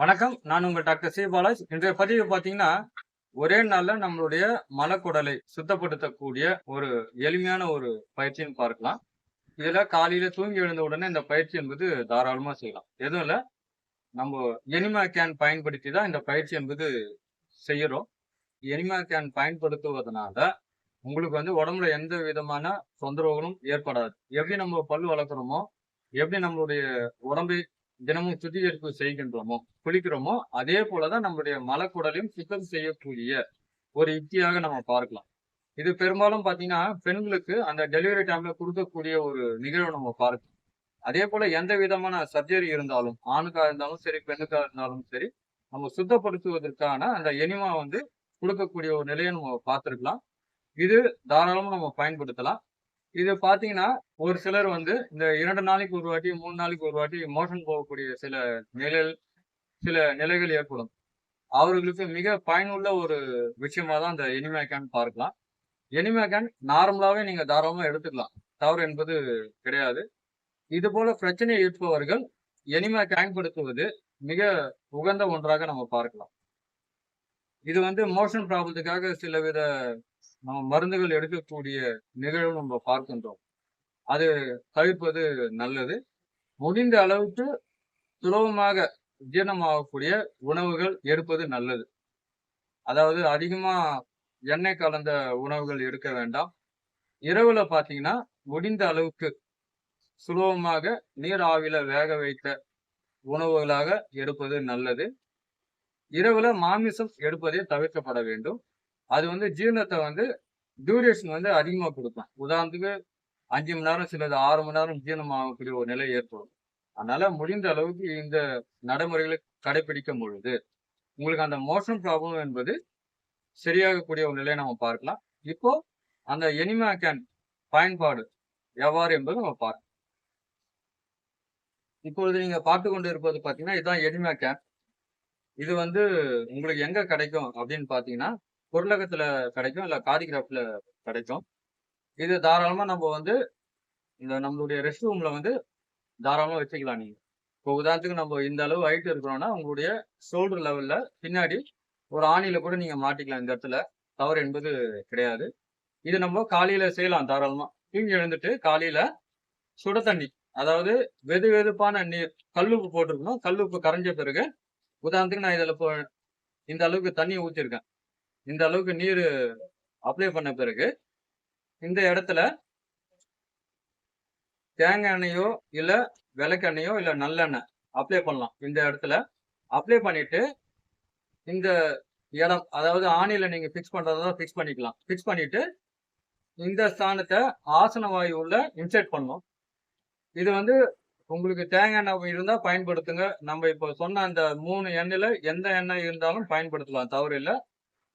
வணக்கம். நான் உங்கள் டாக்டர் சி. பாலாஜ். இன்றைய பதிவு பார்த்தீங்கன்னா ஒரே நாள்ல நம்மளுடைய மலக்குடலை சுத்தப்படுத்தக்கூடிய ஒரு எளிமையான ஒரு பயிற்சின்னு பார்க்கலாம். இதுல காலையில தூங்கி எழுந்த உடனே இந்த பயிற்சி என்பது தாராளமா செய்யலாம். எதுவும் இல்ல. நம்ம எனிமா கேன் பயன்படுத்தி தான் இந்த பயிற்சி என்பது செய்யறோம். எனிமா கேன் பயன்படுத்துவதனால உங்களுக்கு வந்து உடம்புல எந்த விதமான தொந்தரவுகளும் ஏற்படாது. எப்படி நம்ம பல் வளர்க்குறோமோ எப்படி நம்மளுடைய உடம்பை தினமும் சுத்திகரிப்பு செய்கின்றோமோ குளிக்கிறோமோ அதே போலதான் நம்மளுடைய மலக்குடலையும் சுத்தம் செய்யக்கூடிய ஒரு யுக்தியாக நம்ம பார்க்கலாம். இது பெரும்பாலும் பாத்தீங்கன்னா பெண்களுக்கு அந்த டெலிவரி டைம்ல கொடுக்கக்கூடிய ஒரு நிகழ்வு நம்ம பார்க்கலாம். அதே போல எந்த விதமான சர்ஜரி இருந்தாலும் ஆணுக்கா இருந்தாலும் சரி பெண்ணுக்கா இருந்தாலும் சரி நம்ம சுத்தப்படுத்துவதற்கான அந்த எனிமா வந்து கொடுக்கக்கூடிய ஒரு நிலையை நம்ம பார்த்துருக்கலாம். இது தாராளமாக நம்ம பயன்படுத்தலாம். இது பாத்தீங்கன்னா ஒரு சிலர் வந்து இந்த இரண்டு நாளைக்கு ஒரு வாட்டி மூணு நாளைக்கு ஒரு வாட்டி மோஷன் போகக்கூடிய சில நிலைகள் சில நிலைகள் ஏற்படும். அவர்களுக்கு மிக பயனுள்ள ஒரு விஷயமா தான் இந்த எனிமேக்கான் பார்க்கலாம். எனிமேக்கான் கேன் நீங்கள் தாராளமாக எடுத்துக்கலாம். தவறு என்பது கிடையாது. இது போல பிரச்சனை இருப்பவர்கள் எனிமே பயன்படுத்துவது மிக உகந்த ஒன்றாக நம்ம பார்க்கலாம். இது வந்து மோஷன் ப்ராப்ளத்துக்காக சில வித நம்ம மருந்துகள் எடுக்கக்கூடிய நிகழ்வு நம்ம பார்க்கின்றோம். அது தவிர்ப்பது நல்லது. முடிந்த அளவுக்கு சுலபமாக ஜீரணமாகக்கூடிய உணவுகள் எடுப்பது நல்லது. அதாவது அதிகமா எண்ணெய் கலந்த உணவுகள் எடுக்க வேண்டாம். இரவுல பாத்தீங்கன்னா முடிந்த அளவுக்கு சுலபமாக நீர் ஆவில வேக வைத்த உணவுகளாக எடுப்பது நல்லது. இரவுல மாமிசம் எடுப்பதே தவிர்க்கப்பட வேண்டும். அது வந்து ஜீரணத்தை வந்து டியூரேஷன் வந்து அதிகமாக கொடுக்கும். உதாரணத்துக்கு அஞ்சு மணி நேரம் சிலது ஆறு மணி நேரம் ஜீரணம் ஆகக்கூடிய ஒரு நிலை ஏற்படும். அதனால முடிந்த அளவுக்கு இந்த நடைமுறைகளை கடைபிடிக்கும் பொழுது உங்களுக்கு அந்த மோஷன் ப்ராப்ளம் என்பது சரியாகக்கூடிய ஒரு நிலையை நம்ம பார்க்கலாம். இப்போ அந்த எனிமா கேன் பயன்பாடு எவ்வாறு என்பது நம்ம பார்க்கலாம். இப்பொழுது நீங்க பார்த்து கொண்டு இருப்பது பாத்தீங்கன்னா இதுதான் எனிமா கேன் இது வந்து உங்களுக்கு எங்க கிடைக்கும் அப்படின்னு பாத்தீங்கன்னா பொருளகத்துல கிடைக்கும் இல்லை காரிகிராஃப்டில் கிடைக்கும். இது தாராளமாக நம்ம வந்து இந்த நம்மளுடைய ரெஸ்ட் ரூமில் வந்து தாராளமாக வச்சுக்கலாம் நீங்கள் இப்போ உதாரணத்துக்கு நம்ம இந்த அளவு ஹைட் இருக்கிறோம்னா உங்களுடைய ஷோல்டர் லெவலில் பின்னாடி ஒரு ஆணியில் கூட நீங்கள் மாட்டிக்கலாம் இந்த இடத்துல. தவறு என்பது கிடையாது. இது நம்ம காலையில் செய்யலாம் தாராளமாக தூங்கி எழுந்துட்டு காலையில் சுட தண்ணி அதாவது வெது வெதுப்பான நீர் கல்லுப்பு போட்டிருக்கணும். கல்லுப்பு கரைஞ்ச பிறகு உதாரணத்துக்கு நான் இதில் இப்போ இந்த அளவுக்கு தண்ணி ஊற்றிருக்கேன் இந்த அளவுக்கு நீர் அப்ளை பண்ண பிறகு இந்த இடத்துல தேங்காய் எண்ணெயோ இல்லை விளக்கெண்ணையோ இல்லை நல்லெண்ணெய் அப்ளை பண்ணலாம். இந்த இடத்துல அப்ளை பண்ணிட்டு இந்த இடம் அதாவது ஆணியில் நீங்கள் ஃபிக்ஸ் பண்ணுறதா ஃபிக்ஸ் பண்ணிக்கலாம். ஃபிக்ஸ் பண்ணிட்டு இந்த ஸ்தானத்தை ஆசன வாயு உள்ள இன்சர்ட் பண்ணும் இது வந்து உங்களுக்கு தேங்காய் எண்ணெய் இருந்தால் பயன்படுத்துங்க. நம்ம இப்போ சொன்ன அந்த மூணு எண்ணெயில் எந்த எண்ணெய் இருந்தாலும் பயன்படுத்தலாம். தவறு இல்லை.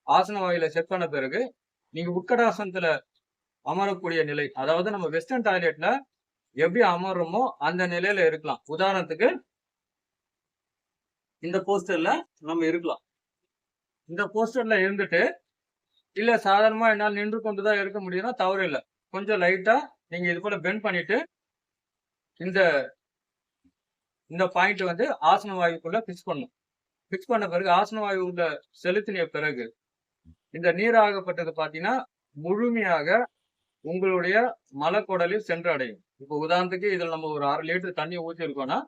ஆசன வாயில செட் பண்ண பிறகு நீங்க உட்கடாசனத்துல அமரக்கூடிய நிலை அதாவது நம்ம வெஸ்டர்ன் டாய்லெட்ல எப்படி அமர்றோமோ அந்த நிலையில இருக்கலாம். உதாரணத்துக்கு இந்த போஸ்டர்ல நம்ம இருக்கலாம். இந்த போஸ்டர்ல இருந்துட்டு இல்ல சாதாரணமா என்னால் நின்று கொண்டுதான் இருக்க முடியும்னா தவறு இல்லை. கொஞ்சம் லைட்டா நீங்க இது போல பெண்ட் பண்ணிட்டு இந்த இந்த பாயிண்ட் வந்து ஆசன வாயுக்குள்ள பிக்ஸ் பண்ணும் பிக்ஸ் பண்ண பிறகு ஆசன வாயு உள்ள செலுத்தின பிறகு இந்த நீராகப்பட்டது பார்த்தீங்கன்னா முழுமையாக உங்களுடைய மலக்குடலில் சென்றடையும். இப்போ உதாரணத்துக்கு இதில் நம்ம ஒரு அரை லிட்டர் தண்ணி ஊற்றிருக்கோம்னா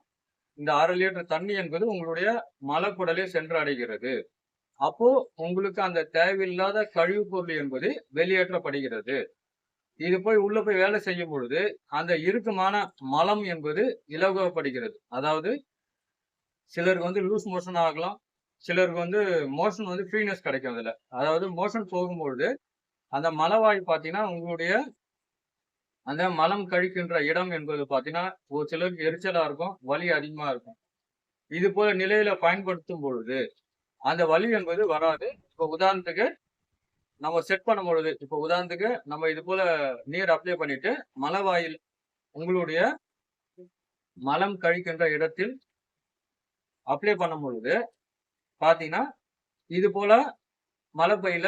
இந்த அரை லிட்டர் தண்ணி என்பது உங்களுடைய மலக்குடலில் சென்றடைகிறது. அப்போ உங்களுக்கு அந்த தேவையில்லாத கழிவுப் பொருள் என்பது வெளியேற்றப்படுகிறது. இது போய் உள்ள போய் வேலை செய்யும் பொழுது அந்த இறுக்கமான மலம் என்பது இலகுவப்படுகிறது. அதாவது சிலருக்கு வந்து லூஸ் மோஷன் ஆகலாம் சிலருக்கு வந்து மோஷன் வந்து ஃப்ரீனஸ் கிடைக்கும் அதில் அதாவது மோஷன் போகும்பொழுது அந்த மலவாய் பார்த்தீங்கன்னா உங்களுடைய அந்த மலம் கழிக்கின்ற இடம் என்பது பார்த்தீங்கன்னா ஒரு சிலருக்கு எரிச்சலாக இருக்கும் வலி அதிகமாக இருக்கும். இது போல நிலையில பயன்படுத்தும் பொழுது அந்த வலி என்பது வராது. இப்போ உதாரணத்துக்கு நம்ம செட் பண்ணும் பொழுது இப்போ உதாரணத்துக்கு நம்ம இது போல நீர் அப்ளை பண்ணிட்டு மலவாயில் உங்களுடைய மலம் கழிக்கின்ற இடத்தில் அப்ளை பண்ணும் பொழுது பார்த்தீங்கன்னா இது போல மலைப்பையில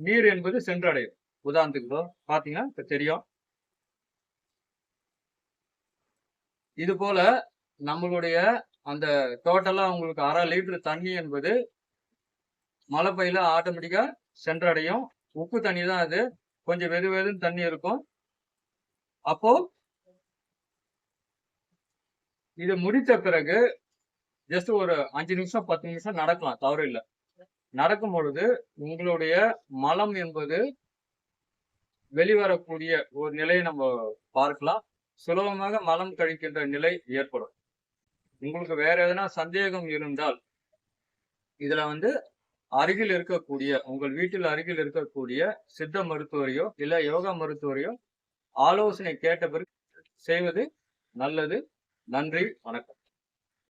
நீர் என்பது சென்றடையும். உதாரணத்துக்கு பார்த்தீங்கன்னா இப்போ தெரியும். இது போல நம்மளுடைய அந்த டோட்டலா உங்களுக்கு அரை லிட்டர் தண்ணி என்பது மழை மலைப்பையில ஆட்டோமேட்டிக்கா சென்றடையும். உப்பு தண்ணி தான் அது. கொஞ்சம் வெது வெதுன்னு தண்ணி இருக்கும். அப்போ இது முடித்த பிறகு ஜஸ்ட் ஒரு அஞ்சு நிமிஷம் பத்து நிமிஷம் நடக்கலாம் தவறு இல்லை. நடக்கும் பொழுது உங்களுடைய மலம் என்பது வெளிவரக்கூடிய ஒரு நிலையை நம்ம பார்க்கலாம். சுலபமாக மலம் கழிக்கின்ற நிலை ஏற்படும். உங்களுக்கு வேற எதனா சந்தேகம் இருந்தால் இதுல வந்து அருகில் இருக்கக்கூடிய உங்கள் வீட்டில் அருகில் இருக்கக்கூடிய சித்த மருத்துவரையோ இல்ல யோகா மருத்துவரையோ ஆலோசனை கேட்ட பிறகு செய்வது நல்லது. நன்றி வணக்கம்.